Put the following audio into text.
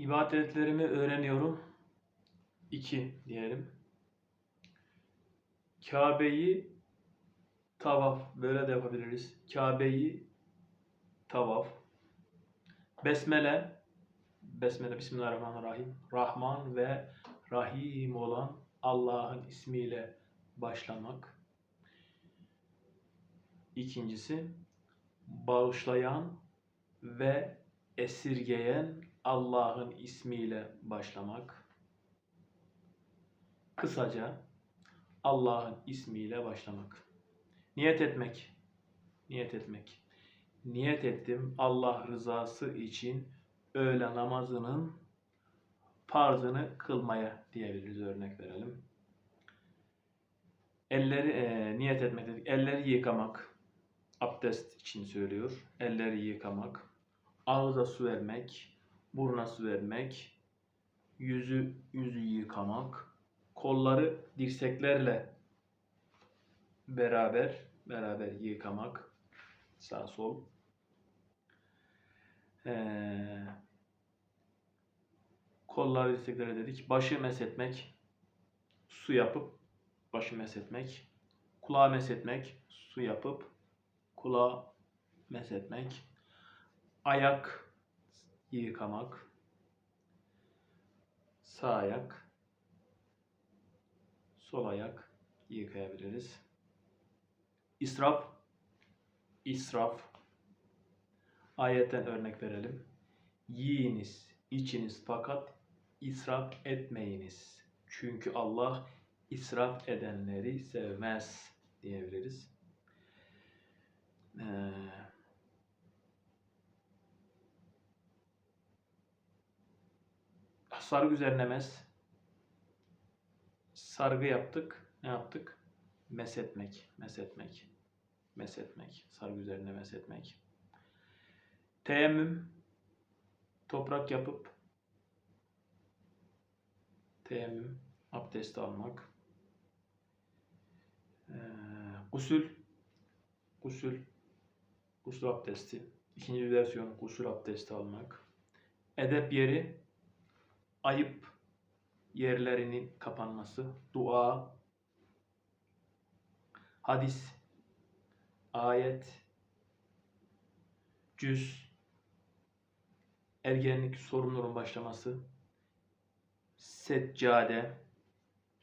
İbadetlerimi öğreniyorum. 2 diyelim. Kabe'yi tavaf böyle de yapabiliriz. Kabe'yi tavaf. Besmele Besmele Bismillahirrahmanirrahim. Rahman ve Rahim olan Allah'ın ismiyle başlamak. İkincisi bağışlayan ve esirgeyen Allah'ın ismiyle başlamak. Kısaca Allah'ın ismiyle başlamak. Niyet etmek. Niyet etmek. Niyet ettim Allah rızası için öğle namazının farzını kılmaya diyebiliriz örnek verelim. Elleri e, niyet etmek dedik. Elleri yıkamak. Abdest için söylüyor. Elleri yıkamak. Ağza su vermek. Buruna vermek. Yüzü yüzü yıkamak. Kolları dirseklerle beraber beraber yıkamak. Sağ sol. Ee, kolları dirseklere dedik. Başı mesetmek. Su yapıp başı mesetmek. Kulağı mesetmek. Su yapıp kulağı mesetmek. Ayak yıkamak. Sağ ayak. Sol ayak yıkayabiliriz. İsraf. İsraf. Ayetten örnek verelim. Yiyiniz, içiniz fakat israf etmeyiniz. Çünkü Allah israf edenleri sevmez diyebiliriz. Ee, sargı üzerinemez. Sargı yaptık. Ne yaptık? Mesetmek, mesetmek, mesetmek. Sargı üzerine mesetmek. Teyemmüm. Toprak yapıp teyemmüm, abdest almak. Ee, gusül, gusül, gusül abdesti. İkinci bir versiyonu gusül abdesti almak. Edep yeri, ayıp yerlerinin kapanması. Dua, hadis, ayet, cüz, ergenlik sorunların başlaması, seccade,